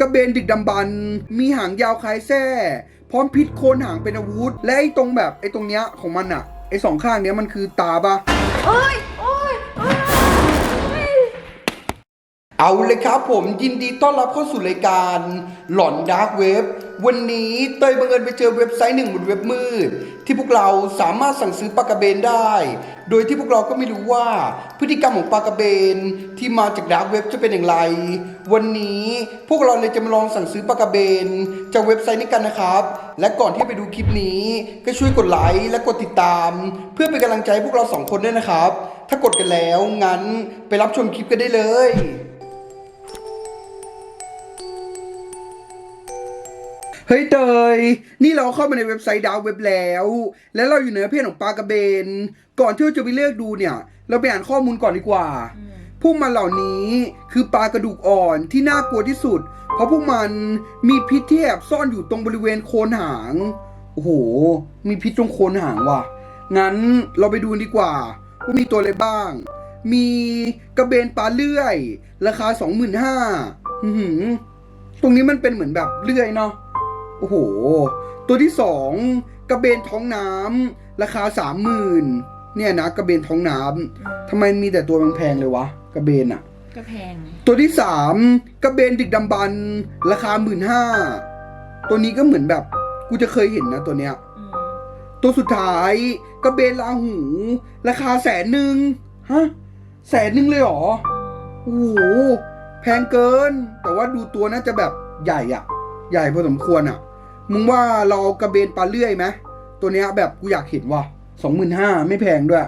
กระเบนดึกดำบรรมีหางยาวคล้ายแส้พร้อมพิษโคนหางเป็นอาวุธ และไอ้ตรงแบบไอ้ตรงเนี้ยของมันอะไอ้สองข้างเนี้ยมันคือตาปะโอ้ยโอ้ยโอ้ยเอาเลยครับผมยินดีต้อนรับเข้าสู่รายการหลอนดาร์กเว็บวันนี้เตยบังเอิญไปเจอเว็บไซต์หนึ่งบนเว็บมืด ที่พวกเราสามารถสั่งซื้อปากระเบนได้ โดยที่พวกเราก็ไม่รู้ว่า พฤติกรรมของปลากระเบนที่มาจากดาร์กเว็บจะเป็นอย่างไร วันนี้พวกเราเลยจะมาลองสั่งซื้อปลากระเบนจากเว็บไซต์นี้กันนะครับ และก่อนที่ไปดูคลิปนี้ก็ช่วยกดไลค์และกดติดตาม เพื่อเป็นกำลังใจให้พวกเราสองคนด้วยนะครับ ถ้ากดกันแล้วงั้นไปรับชมคลิปกันได้เลย เฮ้ยเตย นี่เราเข้ามาในเว็บไซต์ดาวเว็บแล้ว แล้วเราอยู่ในประเภทของปลากระเบน ก่อนที่เราจะไปเลือกดูเนี่ย เราไปอ่านข้อมูลก่อนดีกว่า พวกมันเหล่านี้คือปลากระดูกอ่อนที่น่ากลัวที่สุด เพราะพวกมันมีพิษที่แอบซ่อนอยู่ตรงบริเวณโคนหาง โอ้โห มีพิษตรงโคนหางว่ะ งั้นเราไปดูดีกว่า ว่ามีตัวอะไรบ้าง มีกระเบนปลาเลื่อย ราคา25,000อื้อหือตรงนี้มันเป็นเหมือนแบบเลื่อยเนาะ โอ้โห ตัวที่สองกระเบนท้องน้ำราคาสามหมื่นเนี่ยนะกระเบนท้องน้ำทำไมมีแต่ตัวแพงๆเลยวะกระเบนอะก็แพงไงตัวที่สามกระเบนดึกดำบรรพ์ราคาหมื่นห้าตัวนี้ก็เหมือนแบบกูจะเคยเห็นนะตัวเนี้ยอืมตัวสุดท้ายกระเบนลาหู ราคาแสนหนึ่งฮะแสนหนึ่งเลยเหรอโอ้โหแพงเกิน แต่ว่าดูตัวน่าจะแบบใหญ่อะใหญ่พอสมควรอะ มึงว่าเราเอากระเบนปลาเลื่อยไหมตัวเนี้ยแบบกูอยากเห็นว่ะสองหมื่นห้าไม่แพงด้วย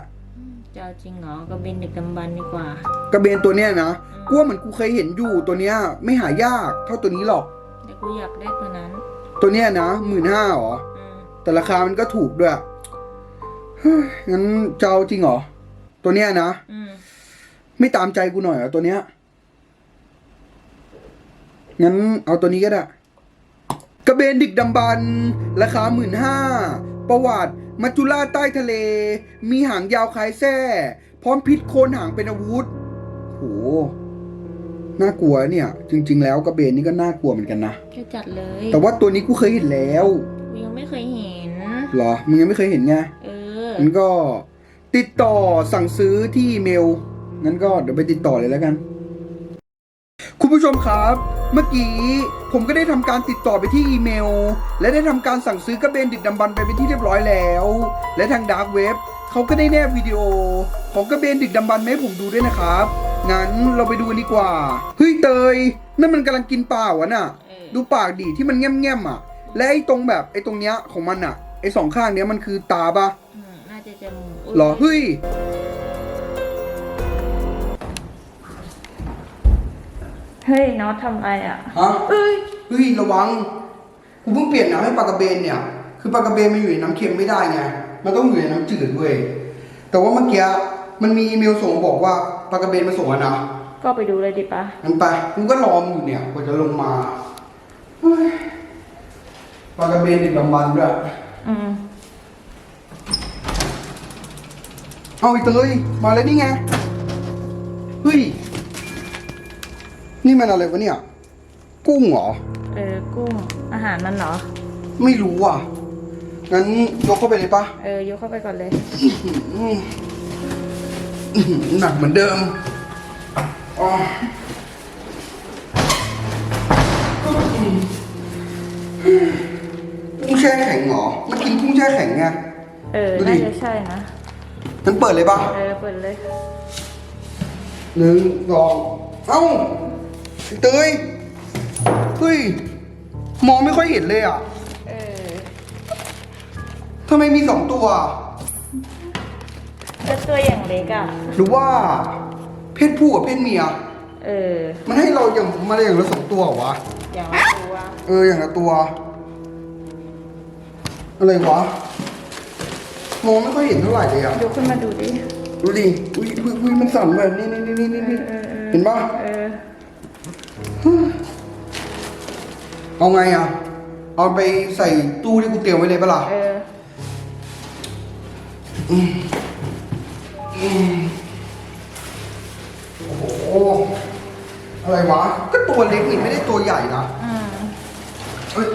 จะเอาจริงเหรอก็เป็นดึกดำบรรพ์ดีกว่ากระเบนตัวเนี้ยนะกูว่าเหมือนกูเคยเห็นอยู่ตัวเนี้ยไม่หายากเท่าตัวนี้หรอก แต่กูอยากได้ตัวนั้นตัวเนี้ยนะหมื่นห้าหรอ อืมแต่ราคามันก็ถูกด้วยเฮ้ยงั้นจะเอาจริงเหรอ ตัวเนี้ยนะ อืมไม่ตามใจกูหน่อยเหรอตัวเนี้ย งั้นเอาตัวนี้ก็ได้ กระเบนดึกดำบรรพ์ราคาหมื่นห้าประวัติ มัจจุราชใต้ทะเล มีหางยาวคล้ายแส้พร้อมพิษโคนหางเป็นอาวุธโหน่ากลัวเนี่ย จริง ๆ แล้วกระเบนนี่ก็น่ากลัวเหมือนกันนะก็จัดเลยแต่ว่าตัวนี้กูเคยเห็นแล้วกูยังไม่เคยเห็นเหรอมึงยังไม่เคยเห็นไงเอองั้นก็ติดต่อสั่งซื้อที่อีเมลงั้นก็เดี๋ยวไปติดต่อเลยแล้วกัน คุณผู้ชมครับ เมื่อกี้ผมก็ได้ทำการติดต่อไปที่อีเมล และได้ทำการสั่งซื้อกระเบนดึกดำบรรพ์ไปเป็นที่เรียบร้อยแล้ว และทางดาร์กเว็บเขาก็ได้แนบวิดีโอ ของกระเบนดึกดำบรรพ์มาให้ผมดูด้วยนะครับ งั้นเราไปดูกันดีกว่า เฮ้ยเตย นั่นมันกำลังกินปลาวะน่ะเออดูปากดิที่มันแง่มๆอะ และไอ้ตรงแบบไอ้ตรงเนี้ยของมันอะ ไอ้สองข้างเนี้ยมันคือตาปะอืมน่าจะจมูกยเหรอ เฮ้ย เฮ้ยน็อตทำไรอะฮะเอ้ยเฮ้ยระวังกูเพิ่งเปลี่ยนน้ำให้ปลากระเบนเนี่ย คือปลากระเบนมันอยู่ในน้ำเค็มไม่ได้ไงมันต้องอยู่ในน้ำจืดด้วยแต่ว่าเมื่อกี้มันมีอีเมลส่งบอกว่าปลากระเบนมาส่งแล้วนะก็ไปดูเลยดิปะงั้นไปกูก็รอมงอยู่เนี่ยกว่าจะลงมาเฮ้ยปลากระเบนติดลำบันด้วยอืมเอาอีเตยมาเลยนี่ไงเฮ้ย นี่มันอะไรวะเนี่ย กุ้งเหรอ เออกุ้งอาหารมันเหรอ ไม่รู้อะ งั้นยกเข้าไปเลยปะเออยกเข้าไปก่อนเลย อืมอื้อหือหนักเหมือนเดิมอ๋อกุ้งแช่แข็งเหรอ มันกินกุ้งแช่แข็งไง เออดูดิ น่าจะใช่นะงั้นเปิดเลยปะเออเปิดเลยหนึ่งสองเอ้าไอ้ เตยเฮ้ย มองไม่ค่อยเห็นเลยอะเออทำไมมีสองตัว ก็ตัวอย่างเล็กอะ หรือว่า เพศผู้กับเพศเมีย เออ มันให้เราอย่างมาอย่างละสองตัวเหรอวะ อย่างละตัวเอออย่างละตัว อะไรวะ มองไม่ค่อยเห็นเท่าไหร่เลยอะ ยกขึ้นมาดูดิ ดูดิ อุ้ยอุ้ยอุ้ยมันสั่นแบบนี้นี่นี่นี่นี่เออเออเห็นปะเออ เอาไงอะ เอาไปใส่ตู้ที่กูเตรียมไว้เลยปะล่ะเออ โอ้โหอะไรวะ ก็ตัวเล็กนี่ไม่ได้ตัวใหญ่นะอืเอ้ย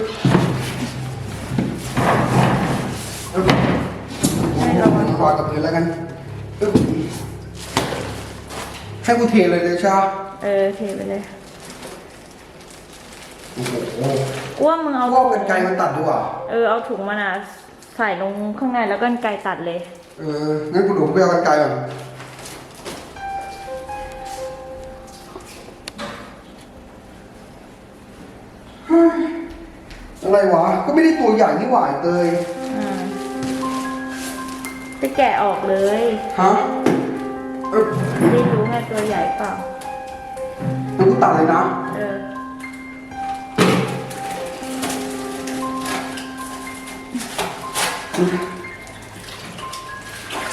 เอ้ยให้ระวัง วางกับพื้นแล้วกันเอ้ยให้กูเทเลยเลยใช่ไหมเออเทไปเลย โอ้โหอ้วนมึงเอาก็กันไกลมันตัดดีกว่า เออเอาถุงมันอะใส่ลงข้างในแล้วก็กันไกรตัดเลย เอองั้นกูดูไปเอากันไกลก่อนเฮ้ยอะไรวะ ก็ไม่ได้ตัวใหญ่นี่หว่าไอ้เตย อืมจะแกะออกเลยฮะเออจะได้รู้ไงตัวใหญ่เปล่างั้นกูตัดเลยนะ เออ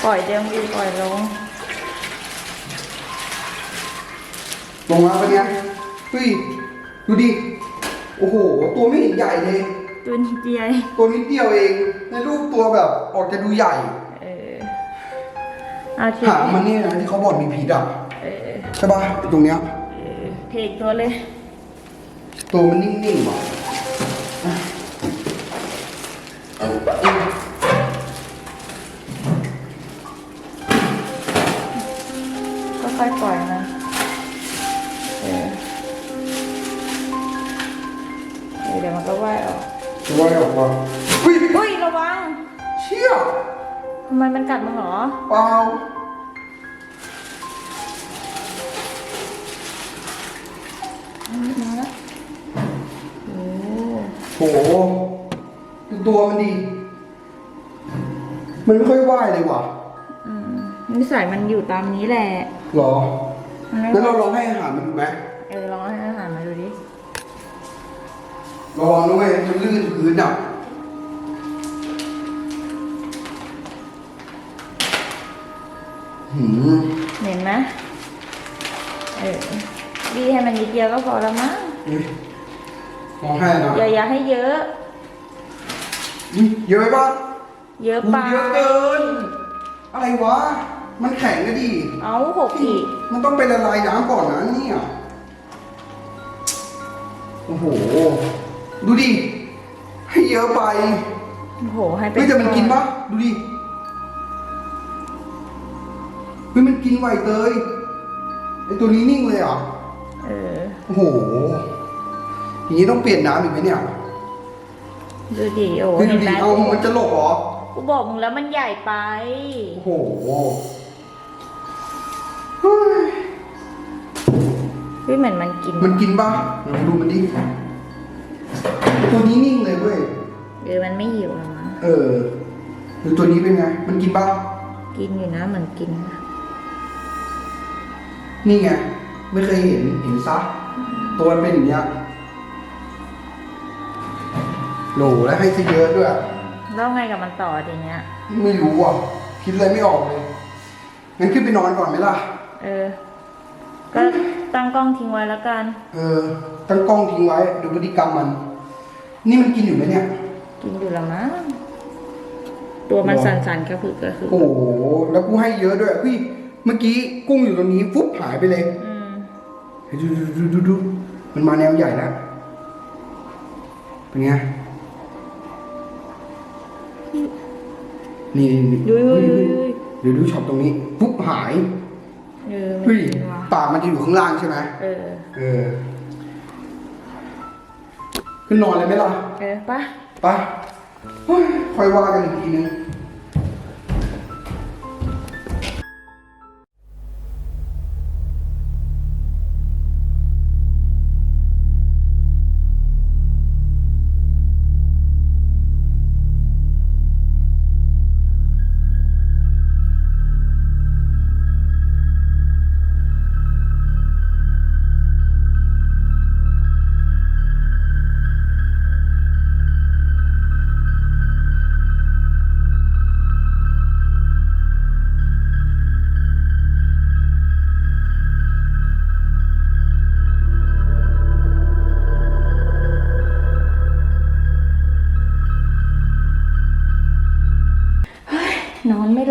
ปล่อยเดี๋ยวมีปล่อยลง ลงมาเป็นไงเฮ้ยดูดิ โอ้โห ตัวไม่เห็นใหญ่เลย ตัวนิดเดียวตัวนิดเดียวเอง ในรูปตัวแบบออกจะดูใหญ่ เออเอาทีหางมันเนี่ยนะที่เขาบอกมีผีดับเออใช่ปะตรงเนี้ยเออเพกตัวเลย ตัวมันนิ่งๆว่ะอ่ ค่อยปล่อยมันเออเออเดี๋ยวมันก็ว่ายออกตัวอะไรออกมาเฮ้ยอุ้ยระวัง เชี่ยทำไมมันกัดมึงเหรอ เปล่ามาแล้วโอ้โหดูตัวมันดี มันไม่ค่อยว่ายเลยว่ะอืมนิสัยมันอยู่ตามนี้แหละ หรอมันไม่งั้นเราลองให้อาหารมันดูไหมเออลองให้อาหารมาดูดิระวังด้วยมันลื่นพื้นอะหืมเห็นไหมเออดีให้มันนิดเดียวก็พอแล้วมั้งเฮ้ยมองให้นะอย่าอย่าให้เยอะ อุ๊ยเยอะไปปะเยอะอุ๊ไปยเยอะเกิน อะไรวะ มันแข็งก็ดีเอาหกอีก มันต้องไปละลายน้ำก่อนนะเนี่ยโอ้โห ดูดิ ให้เยอะไปโอ้โห ให้เป็เฮ้ยแต่มันกินปะดูดิเฮ้ยมันกินไวเตยไอตัวนี้นิ่งเลยเหรอะเออ โอ้โหอย่างนี้ต้องเปลี่ยนน้ำอีกไหมเนี่ยดูดิโอ้เฮ้ยดูเห็นดิไหมเอามันจะหลบเหรอ กูบอกมึงแล้วมันใหญ่ไป โอ้โห เฮ้ยเฮ้ยเหมือนมันกินมันกินปะลองดูมันดิตัวนี้นิ่งเลยเว้ยเออมันไม่หิวหรอมั้งเออดูตัวนี้เป็นไง มันกินปะกินอยู่นะเหมือนกินนะนี่ไง ไม่เคยเห็นเห็นซะตัวมันเป็นอย่างเงี้ยโหลแล้วให้ซะเยอะด้วยแล้วไงกับมันต่อทีเนี้ย ไม่รู้อะ คิดอะไรไม่ออกเลยงั้นขึ้นไปนอนก่อนไหมล่ะ เออ ก็ตั้งกล้องทิ้งไว้แล้วกัน เออ ตั้งกล้องทิ้งไว้ดูพฤติกรรมมัน นี่มันกินอยู่ไหมเนี่ย กินอยู่ละมั้งตัวมันหรอสั่นๆกระพือกระพือโอ้โห แล้วกูให้เยอะด้วยพี่เมื่อกี้กุ้งอยู่ตรงนี้ฟุบหายไปเลย อืมดูดูดูดูดูมันมาแนวใหญ่แล้ว เป็นไง นี่นี่ยุ้ยยุ้ยเฮ้ยุ้ยยุ้ยเดี๋ยวดูช็อตตรงนี้ ปุ๊บหาย เออไม่เฮ้ยกินว่ะปากมันจะอยู่ข้างล่างใช่ไหมเออ เออขึ้นนอนเลยไหมล่ะเออปะ ไปเฮ้ยค่อยว่ากันอีกทีนึง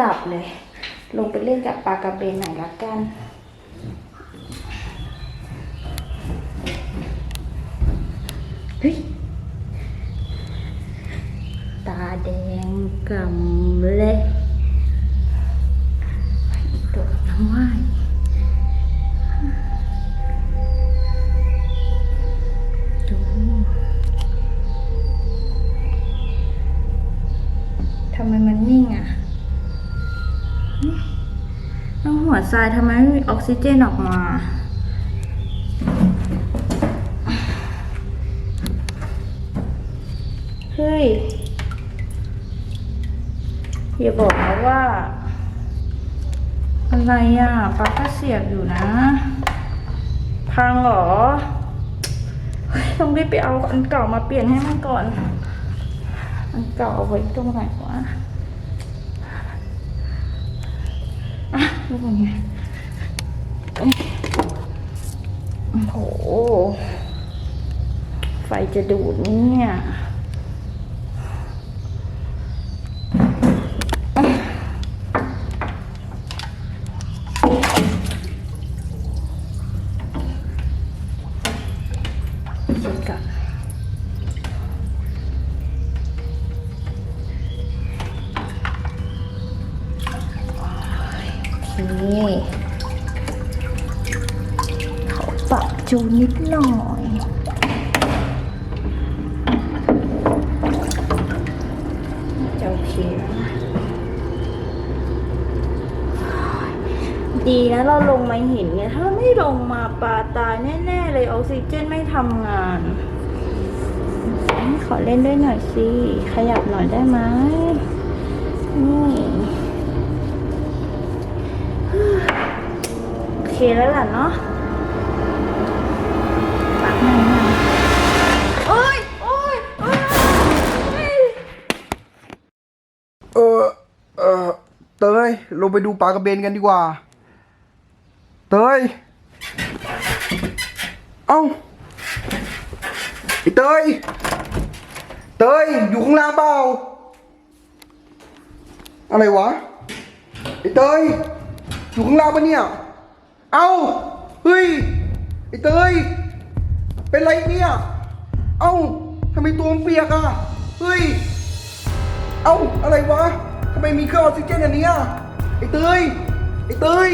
หลับเลย ลงไปเล่นกับปลากระเบนหน่อยละกัน เฮ้ย ตาแดงกำเลย หัวทรายทำไมไม่มีออกซิเจนออกมา เฮ้ย อย่าบอกนะว่า อะไรอะปลั๊กก็เสียบอยู่นะ พังเหรอ ต้องรีบไปเอาอันเก่ามาเปลี่ยนให้มันก่อน อันเก่าเอาไว้ตรงไหนวะอะ นี่เป็นไงโอ้โห ไฟจะดูดนี่เนี่ย จูนิดหน่อยจะโอเคแล้วนดีนะเราลงมาเห็นไงถ้าไม่ลงมาปลาตายแน่ ๆ เลยออกซิเจนไม่ทำงานขอเล่นด้วยหน่อยสิ ขยับหน่อยได้ไหมนี่โอเคแล้วล่ะเนาะ ลงไปดูปลากระเบนกันดีกว่า เตย เอ้าไอเตย เตย อยู่ข้างล่างเปล่า อะไรวะ ไอเตย อยู่ข้างล่างปะเนี่ย เอ้า เฮ้ย ไอเตย เป็นไรเนี่ย เอ้าทำไมตัวมันเปียกอะ เฮ้ย เอ้า อะไรวะทำไมมีเครื่องออกซิเจนอันนี้ย ไอ้เตยไอ้เตย